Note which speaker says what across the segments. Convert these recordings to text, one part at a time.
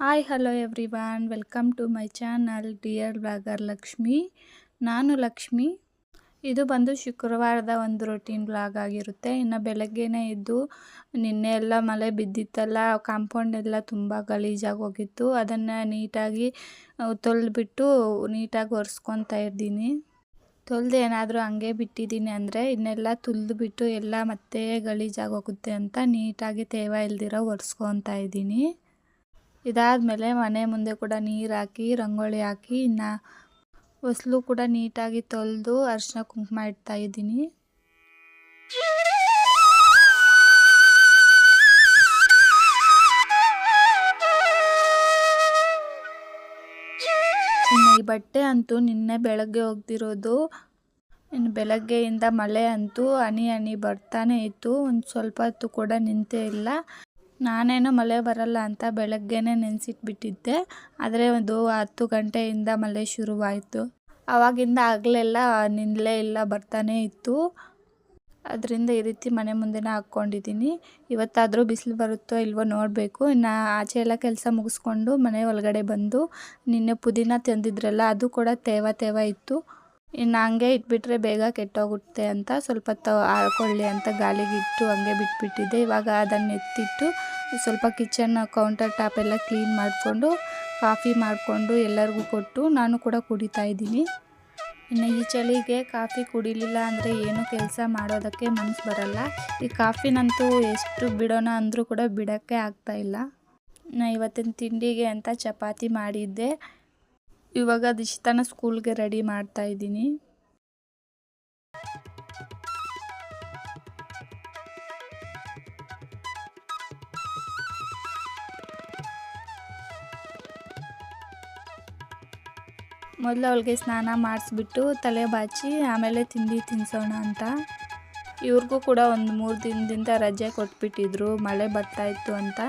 Speaker 1: Hi hello everyone welcome to my channel dear blogger Lakshmi ನಾನು ಲಕ್ಷ್ಮಿ ಇದು ಬಂದು ಶುಕ್ರವಾರದ ಒಂದು ರೊಟೀನ್ ಬ್ಲಾಗ್ ಆಗಿರುತ್ತೆ. ಇನ್ನು ಬೆಳಗ್ಗೆನೇ ಇದ್ದು ನಿನ್ನೆ ಎಲ್ಲ ಮಳೆ ಬಿದ್ದಿತ್ತಲ್ಲ ಕಾಂಪೌಂಡ್ ಎಲ್ಲ ತುಂಬ ಗಲೀಜಾಗಿ ಹೋಗಿತ್ತು. ಅದನ್ನು ನೀಟಾಗಿ ತೊಳೆದುಬಿಟ್ಟು ನೀಟಾಗಿ ಒರೆಸ್ಕೊತಾ ಇದ್ದೀನಿ. ತೊಳೆದು ಏನಾದರೂ ಹಂಗೆ ಬಿಟ್ಟಿದ್ದೀನಿ ಅಂದರೆ ಇನ್ನೆಲ್ಲ ತುಳಿದ್ಬಿಟ್ಟು ಎಲ್ಲ ಮತ್ತೆ ಗಲೀಜಾಗಿ ಹೋಗುತ್ತೆ ಅಂತ ನೀಟಾಗಿ ತೇವ ಇಲ್ದಿರೋ ಒರೆಸ್ಕೊತಾ ಇದ್ದೀನಿ. ಇದಾದಮೇಲೆ ಮನೆ ಮುಂದೆ ಕೂಡ ನೀರು ಹಾಕಿ, ರಂಗೋಲಿ ಹಾಕಿ, ಇನ್ನು ಹೊಸಲು ಕೂಡ ನೀಟಾಗಿ ತೊಳೆದು ಅರಿಶಿನ ಕುಂಕುಮ ಇಡ್ತಾ ಇದ್ದೀನಿ. ಈ ಬಟ್ಟೆ ಅಂತೂ ನಿನ್ನೆ ಬೆಳಗ್ಗೆ ಹೋಗ್ದಿರೋದು ಇನ್ನು ಬೆಳಗ್ಗೆಯಿಂದ ಮಳೆ ಅಂತೂ ಹನಿ ಹನಿ ಬರ್ತಾನೆ ಇತ್ತು. ಒಂದು ಸ್ವಲ್ಪ ಹೊತ್ತು ಕೂಡ ನಿಂತೇ ಇಲ್ಲ. ನಾನೇನೋ ಮಳೆ ಬರಲ್ಲ ಅಂತ ಬೆಳಗ್ಗೆನೇ ನೆನೆಸಿಟ್ಬಿಟ್ಟಿದ್ದೆ, ಆದರೆ ಒಂದು ಹತ್ತು ಗಂಟೆಯಿಂದ ಮಳೆ ಶುರುವಾಯಿತು. ಆವಾಗಿಂದ ಆಗಲೆಲ್ಲ ನಿಲ್ಲೇ ಇಲ್ಲ, ಬರ್ತಾನೆ ಇತ್ತು. ಅದರಿಂದ ಈ ರೀತಿ ಮನೆ ಮುಂದೆನೇ ಹಾಕ್ಕೊಂಡಿದ್ದೀನಿ. ಇವತ್ತಾದರೂ ಬಿಸಿಲು ಬರುತ್ತೋ ಇಲ್ವೋ ನೋಡಬೇಕು. ಇನ್ನು ಆಚೆ ಎಲ್ಲ ಕೆಲಸ ಮುಗಿಸ್ಕೊಂಡು ಮನೆ ಒಳಗಡೆ ಬಂದು ನಿನ್ನೆ ಪುದೀನ ತಂದಿದ್ರಲ್ಲ, ಅದು ಕೂಡ ತೇವ ತೇವ ಇತ್ತು. ಇನ್ನು ಹಂಗೆ ಇಟ್ಬಿಟ್ರೆ ಬೇಗ ಕೆಟ್ಟೋಗುತ್ತೆ ಅಂತ ಸ್ವಲ್ಪ ತ ಹಾಕೊಳ್ಳಿ ಅಂತ ಗಾಳಿಗೆ ಇಟ್ಟು ಹಂಗೆ ಬಿಟ್ಬಿಟ್ಟಿದ್ದೆ. ಇವಾಗ ಅದನ್ನು ಎತ್ತಿಟ್ಟು ಸ್ವಲ್ಪ ಕಿಚನ್ ಕೌಂಟರ್ ಟಾಪ್ ಎಲ್ಲ ಕ್ಲೀನ್ ಮಾಡಿಕೊಂಡು, ಕಾಫಿ ಮಾಡಿಕೊಂಡು ಎಲ್ಲರಿಗೂ ಕೊಟ್ಟು ನಾನು ಕೂಡ ಕುಡಿತಾ ಇದ್ದೀನಿ. ಇನ್ನು ಈ ಚಳಿಗೆ ಕಾಫಿ ಕುಡಿಲಿಲ್ಲ ಅಂದರೆ ಏನು ಕೆಲಸ ಮಾಡೋದಕ್ಕೆ ಮನಸ್ಸು ಬರಲ್ಲ. ಈ ಕಾಫಿನಂತೂ ಎಷ್ಟು ಬಿಡೋಣ ಅಂದರೂ ಕೂಡ ಬಿಡೋಕ್ಕೆ ಆಗ್ತಾಯಿಲ್ಲ ನಾ ಇವತ್ತಿನ ತಿಂಡಿಗೆ ಅಂತ ಚಪಾತಿ ಮಾಡಿದ್ದೆ. ಇವಾಗ ದಿಶಿತನ ಸ್ಕೂಲ್ಗೆ ರೆಡಿ ಮಾಡ್ತಾ ಇದ್ದೀನಿ. ಮೊದಲು ಅವಳಿಗೆ ಸ್ನಾನ ಮಾಡಿಸ್ಬಿಟ್ಟು ತಲೆ ಬಾಚಿ ಆಮೇಲೆ ತಿಂಡಿ ತಿನ್ಸೋಣ ಅಂತ. ಇವ್ರಿಗೂ ಕೂಡ ಒಂದು ಮೂರು ದಿನದಿಂದ ರಜೆ ಕೊಟ್ಬಿಟ್ಟಿದ್ರು, ಮಳೆ ಬರ್ತಾಯಿತ್ತು ಅಂತ.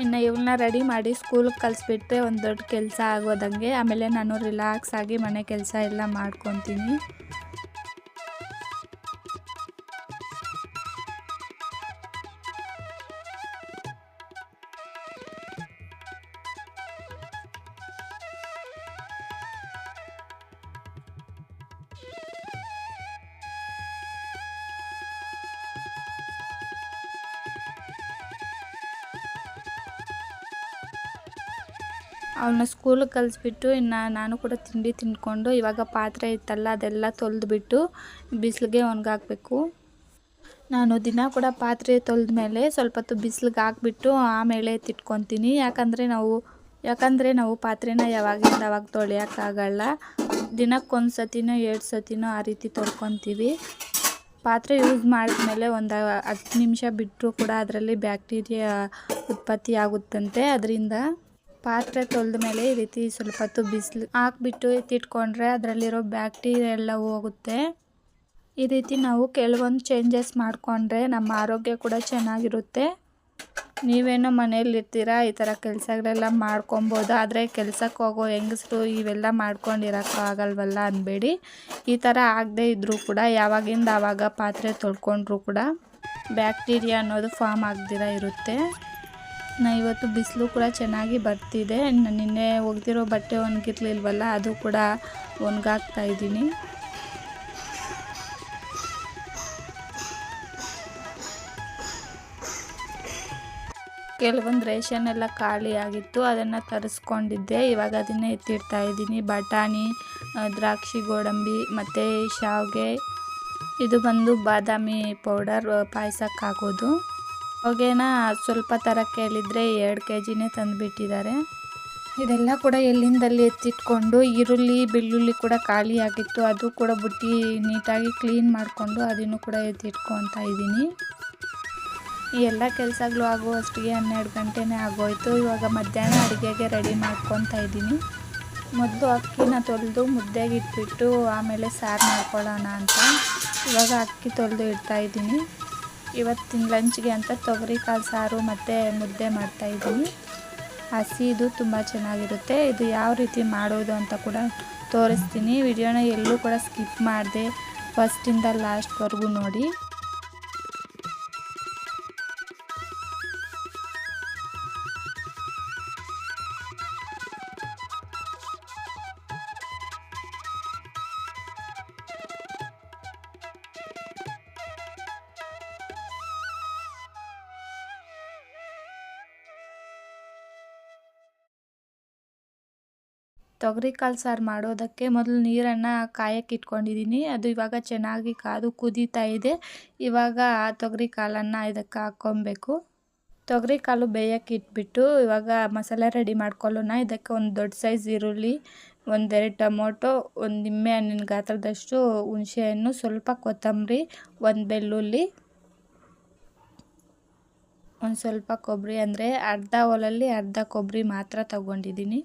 Speaker 1: ಇನ್ನು ಇವನ್ನ ರೆಡಿ ಮಾಡಿ ಸ್ಕೂಲ್ಗೆ ಕಲಿಸ್ಬಿಟ್ರೆ ಒಂದು ದೊಡ್ಡ ಕೆಲಸ ಆಗೋದಂಗೆ. ಆಮೇಲೆ ನಾನು ರಿಲ್ಯಾಕ್ಸ್ ಆಗಿ ಮನೆ ಕೆಲಸ ಎಲ್ಲ ಮಾಡ್ಕೊತೀನಿ. ಅವನ್ನ ಸ್ಕೂಲಿಗೆ ಕಲಿಸ್ಬಿಟ್ಟು ಇನ್ನು ನಾನು ಕೂಡ ತಿಂಡಿ ತಿಂದ್ಕೊಂಡು ಇವಾಗ ಪಾತ್ರೆ ಇತ್ತಲ್ಲ ಅದೆಲ್ಲ ತೊಳೆದ್ಬಿಟ್ಟು ಬಿಸಿಲಿಗೆ ಒಣಗಾಕಬೇಕು. ನಾನು ದಿನ ಕೂಡ ಪಾತ್ರೆ ತೊಳೆದ ಮೇಲೆ ಸ್ವಲ್ಪ ಹೊತ್ತು ಬಿಸಿಲಿಗೆ ಹಾಕ್ಬಿಟ್ಟು ಆಮೇಲೆ ತಿಟ್ಕೊತೀನಿ. ಯಾಕಂದರೆ ನಾವು ಯಾಕಂದರೆ ನಾವು ಪಾತ್ರೆನ ಯಾವಾಗಿಂದ ಅವಾಗ ತೊಳೆಯೋಕ್ಕಾಗಲ್ಲ ದಿನಕ್ಕೊಂದು ಸತಿನೋ ಎರಡು ಸತಿನೋ ಆ ರೀತಿ ತೊಳ್ಕೊತೀವಿ. ಪಾತ್ರೆ ಯೂಸ್ ಮಾಡಿದ್ಮೇಲೆ ಒಂದು ಹತ್ತು ನಿಮಿಷ ಬಿಟ್ಟರು ಕೂಡ ಅದರಲ್ಲಿ ಬ್ಯಾಕ್ಟೀರಿಯಾ ಉತ್ಪತ್ತಿ ಆಗುತ್ತಂತೆ ಅದರಿಂದ ಪಾತ್ರೆ ತೊಳೆದ ಮೇಲೆ ಈ ರೀತಿ ಸ್ವಲ್ಪ ಹೊತ್ತು ಬಿಸಿಲು ಹಾಕ್ಬಿಟ್ಟು ಎತ್ತಿಟ್ಕೊಂಡ್ರೆ ಅದರಲ್ಲಿರೋ ಬ್ಯಾಕ್ಟೀರಿಯಾ ಎಲ್ಲ ಹೋಗುತ್ತೆ. ಈ ರೀತಿ ನಾವು ಕೆಲವೊಂದು ಚೇಂಜಸ್ ಮಾಡಿಕೊಂಡ್ರೆ ನಮ್ಮ ಆರೋಗ್ಯ ಕೂಡ ಚೆನ್ನಾಗಿರುತ್ತೆ. ನೀವೇನೋ ಮನೇಲಿರ್ತೀರಾ ಈ ಥರ ಕೆಲಸಗಳೆಲ್ಲ ಮಾಡ್ಕೊಬೋದು, ಆದರೆ ಕೆಲ್ಸಕ್ಕೆ ಹೋಗೋ ಹೆಂಗಸರು ಇವೆಲ್ಲ ಆಗಲ್ವಲ್ಲ ಅನ್ಬೇಡಿ. ಈ ಥರ ಆಗದೇ ಇದ್ದರೂ ಕೂಡ, ಯಾವಾಗಿಂದ ಆವಾಗ ಪಾತ್ರೆ ತೊಳ್ಕೊಂಡ್ರೂ ಕೂಡ ಬ್ಯಾಕ್ಟೀರಿಯಾ ಅನ್ನೋದು ಫಾರ್ಮ್ ಆಗದಿರ ಇರುತ್ತೆ. ನಾ ಇವತ್ತು ಬಿಸಿಲು ಕೂಡ ಚೆನ್ನಾಗಿ ಬರ್ತಿದೆ. ನಿನ್ನೆ ಒಗೆದಿರೋ ಬಟ್ಟೆ ಒಣಗಿರ್ಲಿಲ್ವಲ್ಲ, ಅದು ಕೂಡ ಒಣಗಾಗ್ತಾ ಇದ್ದೀನಿ. ಕೆಲವೊಂದು ರೇಷನ್ ಎಲ್ಲ ಖಾಲಿ ಆಗಿತ್ತು, ಅದನ್ನು ತರಿಸ್ಕೊಂಡಿದ್ದೆ. ಇವಾಗ ಅದನ್ನೇ ಎತ್ತಿಡ್ತಾ ಇದ್ದೀನಿ. ಬಟಾಣಿ ದ್ರಾಕ್ಷಿ, ಗೋಡಂಬಿ ಮತ್ತು ಶಾವಿಗೆ. ಇದು ಬಂದು ಬಾದಾಮಿ ಪೌಡರ್ ಪಾಯಸಕ್ಕೆ ಹಾಕೋದು ಹೊಗೆನ ಸ್ವಲ್ಪ ಥರ ಕೇಳಿದರೆ ಎರಡು ಕೆ ಜಿನೇ ತಂದುಬಿಟ್ಟಿದ್ದಾರೆ. ಇದೆಲ್ಲ ಕೂಡ ಎಲ್ಲಿಂದಲ್ಲಿ ಎತ್ತಿಟ್ಕೊಂಡು ಈರುಳ್ಳಿ ಬೆಳ್ಳುಳ್ಳಿ ಕೂಡ ಖಾಲಿ ಆಗಿತ್ತು. ಅದು ಕೂಡ ಬುಟ್ಟಿ ನೀಟಾಗಿ ಕ್ಲೀನ್ ಮಾಡಿಕೊಂಡು ಅದನ್ನು ಕೂಡ ಎತ್ತಿಟ್ಕೊತಾ ಇದ್ದೀನಿ. ಈ ಎಲ್ಲ ಕೆಲಸಗಳು ಆಗುವಷ್ಟಿಗೆ ಹನ್ನೆರಡು ಗಂಟೆನೇ ಆಗೋಯ್ತು. ಇವಾಗ ಮಧ್ಯಾಹ್ನ ಅಡುಗೆಗೆ ರೆಡಿ ಮಾಡ್ಕೊತಾ ಇದ್ದೀನಿ. ಮೊದಲು ಅಕ್ಕಿನ ತೊಳೆದು ಮುದ್ದೆಗೆ ಇಟ್ಬಿಟ್ಟು ಆಮೇಲೆ ಸಾರು ಮಾಡ್ಕೊಳ್ಳೋಣ ಅಂತ. ಇವಾಗ ಅಕ್ಕಿ ತೊಳೆದು ಇಡ್ತಾಯಿದ್ದೀನಿ ಇವತ್ತಿನ ಲಂಚ್ಗೆ ಅಂತ ತೊಗರಿ ಕಾಳು ಸಾರು ಮತ್ತು ಮುದ್ದೆ ಮಾಡ್ತಾಯಿದ್ದೀನಿ ಹಸಿದು ತುಂಬ ಚೆನ್ನಾಗಿರುತ್ತೆ. ಇದು ಯಾವ ರೀತಿ ಮಾಡೋದು ಅಂತ ಕೂಡ ತೋರಿಸ್ತೀನಿ. ವಿಡಿಯೋನ ಎಲ್ಲೂ ಕೂಡ ಸ್ಕಿಪ್ ಮಾಡಿದೆ ಫಸ್ಟಿಂದ ಲಾಸ್ಟ್ವರೆಗೂ ನೋಡಿ. ತೊಗರಿ ಕಾಳು ಸಾರು ಮಾಡೋದಕ್ಕೆ ಮೊದಲು ನೀರನ್ನು ಕಾಯಕ್ಕೆ ಇಟ್ಕೊಂಡಿದ್ದೀನಿ. ಅದು ಇವಾಗ ಚೆನ್ನಾಗಿ ಕಾದು ಕುದೀತಾ ಇದೆ. ಇವಾಗ ಆ ತೊಗರಿ ಕಾಳನ್ನು ಇದಕ್ಕೆ ಹಾಕ್ಕೊಬೇಕು. ತೊಗರಿ ಕಾಳು ಬೇಯಕ್ಕೆ ಇಟ್ಬಿಟ್ಟು ಇವಾಗ ಮಸಾಲೆ ರೆಡಿ ಮಾಡ್ಕೊಳ್ಳೋಣ. ಇದಕ್ಕೆ ಒಂದು ದೊಡ್ಡ ಸೈಜ್ ಈರುಳ್ಳಿ, ಒಂದೆರಡು ಟೊಮೊಟೊ, ಒಂದು ನಿಂಬೆ ಹಣ್ಣಿನ ಗಾತ್ರದಷ್ಟು ಹುಣಸೆಹಣ್ಣು, ಸ್ವಲ್ಪ ಕೊತ್ತಂಬರಿ, ಒಂದು ಬೆಳ್ಳುಳ್ಳಿ, ಒಂದು ಸ್ವಲ್ಪ ಕೊಬ್ಬರಿ. ಅಂದರೆ ಅರ್ಧ ಒಲಲ್ಲಿ ಅರ್ಧ ಕೊಬ್ಬರಿ ಮಾತ್ರ ತಗೊಂಡಿದ್ದೀನಿ.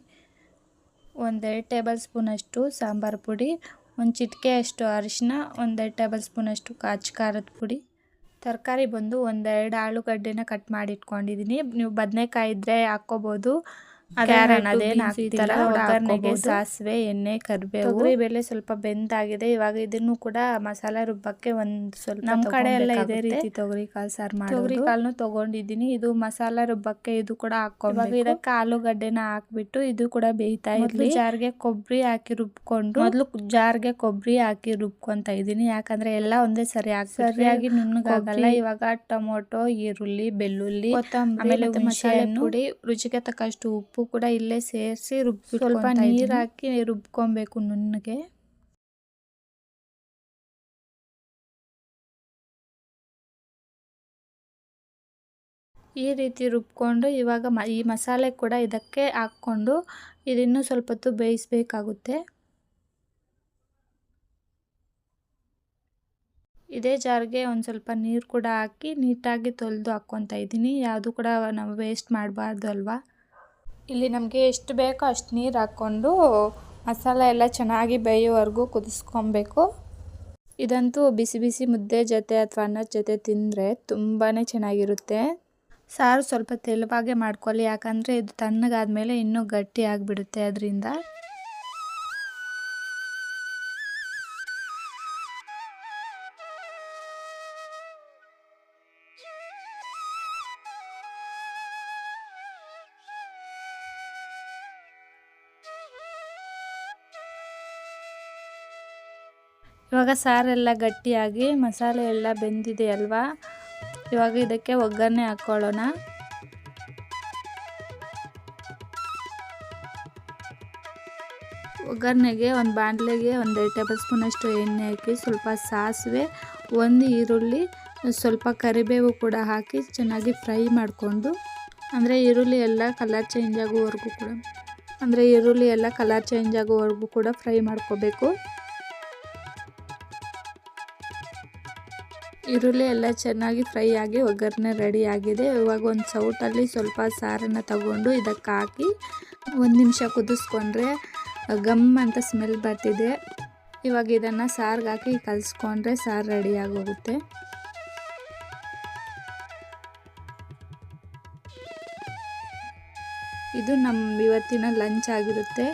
Speaker 1: ಒಂದೆರಡು ಟೇಬಲ್ ಸ್ಪೂನಷ್ಟು ಸಾಂಬಾರು ಪುಡಿ, ಒಂದು ಚಿಟಿಕೆ ಅಷ್ಟು ಅರಿಶಿನ ಒಂದೆರಡು ಟೇಬಲ್ ಸ್ಪೂನಷ್ಟು ಕಾಚು ಖಾರದ ಪುಡಿ. ತರಕಾರಿ ಬಂದು ಒಂದೆರಡು ಆಲೂಗಡ್ಡೆನ ಕಟ್ ಮಾಡಿ ಇಟ್ಕೊಂಡಿದ್ದೀನಿ ನೀವು ಬದನೆಕಾಯಿ ಇದ್ದರೆ ಹಾಕ್ಕೋಬೋದು. ಒಗ್ಗರಣೆಗೆ ಸಾಸಿವೆ ಎಣ್ಣೆ ಕರಿಬೇವು. ಬೇಳೆ ಸ್ವಲ್ಪ ಬೆಂದಾಗಿದೆ. ಇವಾಗ ಇದನ್ನು ಕೂಡ ಮಸಾಲಾ ರುಬ್ಬಕ್ಕೆ ಒಂದು ಸ್ವಲ್ಪ ನಮ್ಮ ಕಡೆ ಎಲ್ಲ ಇದೇ ರೀತಿ ತೊಗರಿ ಕಾಳು ಸಾರು ಮಾಡಿ ತೊಗರಿ ಕಾಳನ್ನು ತಗೊಂಡಿದ್ದೀನಿ. ಇದು ಮಸಾಲಾ ರುಬ್ಬಕ್ಕೆ ಇದು ಕೂಡ ಹಾಕೊಂಡು ಇದಕ್ಕೆ ಆಲೂಗಡ್ಡೆನ ಹಾಕ್ಬಿಟ್ಟು ಇದು ಕೂಡ ಬೇಯ್ತಾ ಇದ್ವಿ ಜಾರ್ಗೆ ಕೊಬ್ಬರಿ ಹಾಕಿ ರುಬ್ಕೊಂಡು ಮೊದಲು ಜಾರ್ಗೆ ಕೊಬ್ಬರಿ ಹಾಕಿ ರುಬ್ಕೊಂತ ಇದ್ದೀನಿ. ಯಾಕಂದ್ರೆ ಎಲ್ಲ ಒಂದೇ ಸರಿ ಹಾಕಿ ಸರಿಯಾಗಿ ನುಣ್ಣಗಾಗಲ್ಲ. ಇವಾಗ ಟೊಮೊಟೊ ಈರುಳ್ಳಿ ಬೆಳ್ಳುಳ್ಳಿ ಆಮೇಲೆ ಮಸಾಲೆ ಪುಡಿ ರುಚಿಗೆ ತಕ್ಕಷ್ಟು ಉಪ್ಪು ಉಪ್ಪು ಕೂಡ ಇಲ್ಲೇ ಸೇರಿಸಿ ರುಬ್ಬಿ ಸ್ವಲ್ಪ ನೀರು ಹಾಕಿ ರುಬ್ಕೊಬೇಕು ನುಣ್ಣಗೆ. ಈ ರೀತಿ ರುಬ್ಕೊಂಡು ಇವಾಗ ಮ ಈ ಮಸಾಲೆ ಕೂಡ ಇದಕ್ಕೆ ಹಾಕ್ಕೊಂಡು ಇದಿನ್ನೂ ಸ್ವಲ್ಪ ಹೊತ್ತು ಬೇಯಿಸಬೇಕಾಗುತ್ತೆ. ಇದೇ ಜಾರ್ಗೆ ಒಂದು ಸ್ವಲ್ಪ ನೀರು ಕೂಡ ಹಾಕಿ ನೀಟಾಗಿ ತೊಳೆದು ಹಾಕ್ಕೊತಾ ಇದ್ದೀನಿ. ಯಾವುದು ಕೂಡ ನಾವು ವೇಸ್ಟ್ ಮಾಡಬಾರ್ದು ಅಲ್ವಾ? ಇಲ್ಲಿ ನಮಗೆ ಎಷ್ಟು ಬೇಕೋ ಅಷ್ಟು ನೀರು ಹಾಕ್ಕೊಂಡು ಮಸಾಲೆ ಎಲ್ಲ ಚೆನ್ನಾಗಿ ಬೇಯೋವರೆಗೂ ಕುದಿಸ್ಕೊಬೇಕು. ಇದಂತೂ ಬಿಸಿ ಬಿಸಿ ಮುದ್ದೆ ಜೊತೆ ಅಥವಾ ಅನ್ನದ ಜೊತೆ ತಿಂದರೆ ತುಂಬಾ ಚೆನ್ನಾಗಿರುತ್ತೆ. ಸಾರು ಸ್ವಲ್ಪ ತೆಲುವಾಗೆ ಮಾಡ್ಕೊಳ್ಳಿ, ಯಾಕಂದರೆ ಇದು ತಣ್ಣಗಾದ್ಮೇಲೆ ಇನ್ನೂ ಗಟ್ಟಿ ಆಗಿಬಿಡುತ್ತೆ ಅದರಿಂದ. ಇವಾಗ ಸಾರೆಲ್ಲ ಗಟ್ಟಿಯಾಗಿ ಮಸಾಲೆ ಎಲ್ಲ ಬೆಂದಿದೆ ಅಲ್ವಾ? ಇವಾಗ ಇದಕ್ಕೆ ಒಗ್ಗರಣೆ ಹಾಕ್ಕೊಳ್ಳೋಣ ಒಗ್ಗರಣೆಗೆ ಒಂದು ಬಾಣಲೆಗೆ ಒಂದು ಟೇಬಲ್ ಸ್ಪೂನಷ್ಟು ಎಣ್ಣೆ ಹಾಕಿ ಸ್ವಲ್ಪ ಸಾಸಿವೆ, ಒಂದು ಈರುಳ್ಳಿ, ಸ್ವಲ್ಪ ಕರಿಬೇವು ಕೂಡ ಹಾಕಿ ಚೆನ್ನಾಗಿ ಫ್ರೈ ಮಾಡಿಕೊಂಡು, ಅಂದರೆ ಈರುಳ್ಳಿ ಎಲ್ಲ ಕಲರ್ ಚೇಂಜ್ ಆಗೋವರೆಗೂ ಕೂಡ, ಅಂದರೆ ಈರುಳ್ಳಿ ಎಲ್ಲ ಕಲರ್ ಚೇಂಜ್ ಆಗೋವರೆಗೂ ಕೂಡ ಫ್ರೈ ಮಾಡ್ಕೋಬೇಕು. ಈರುಳ್ಳಿ ಎಲ್ಲ ಚೆನ್ನಾಗಿ ಫ್ರೈ ಆಗಿ ಒಗ್ಗರಣೆ ರೆಡಿ ಆಗಿದೆ. ಇವಾಗ ಒಂದು ಸೌಟಲ್ಲಿ ಸ್ವಲ್ಪ ಸಾರನ್ನು ತಗೊಂಡು ಇದಕ್ಕೆ ಹಾಕಿ ಒಂದು ನಿಮಿಷ ಕುದಿಸ್ಕೊಂಡ್ರೆ ಗಮ್ ಅಂತ ಸ್ಮೆಲ್ ಬರ್ತಿದೆ. ಇವಾಗ ಇದನ್ನು ಸಾರ್ಗೆ ಹಾಕಿ ಕಲಿಸ್ಕೊಂಡ್ರೆ ಸಾರು ರೆಡಿ ಆಗೋಗುತ್ತೆ. ಇದು ನಮ್ಮ ಇವತ್ತಿನ ಲಂಚ್ ಆಗಿರುತ್ತೆ.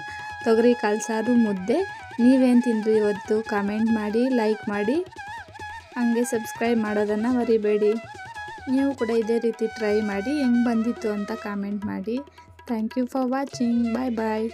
Speaker 1: ತೊಗರಿ, ಕಾಲು ಸಾರು, ಮುದ್ದೆ. ನೀವೇನು ತಿಂದ್ರಿ ಇವತ್ತು? ಕಾಮೆಂಟ್ ಮಾಡಿ ಲೈಕ್ ಮಾಡಿ. ಹಂಗೆ ಸಬ್ಸ್ಕ್ರೈಬ್ ಮಾಡೋದನ್ನು ಮರಿಬೇಡಿ. ನೀವು ಕೂಡ ಇದೇ ರೀತಿ ಟ್ರೈ ಮಾಡಿ ಹೆಂಗೆ ಬಂದಿತ್ತು ಅಂತ ಕಾಮೆಂಟ್ ಮಾಡಿ. Thank you for watching bye bye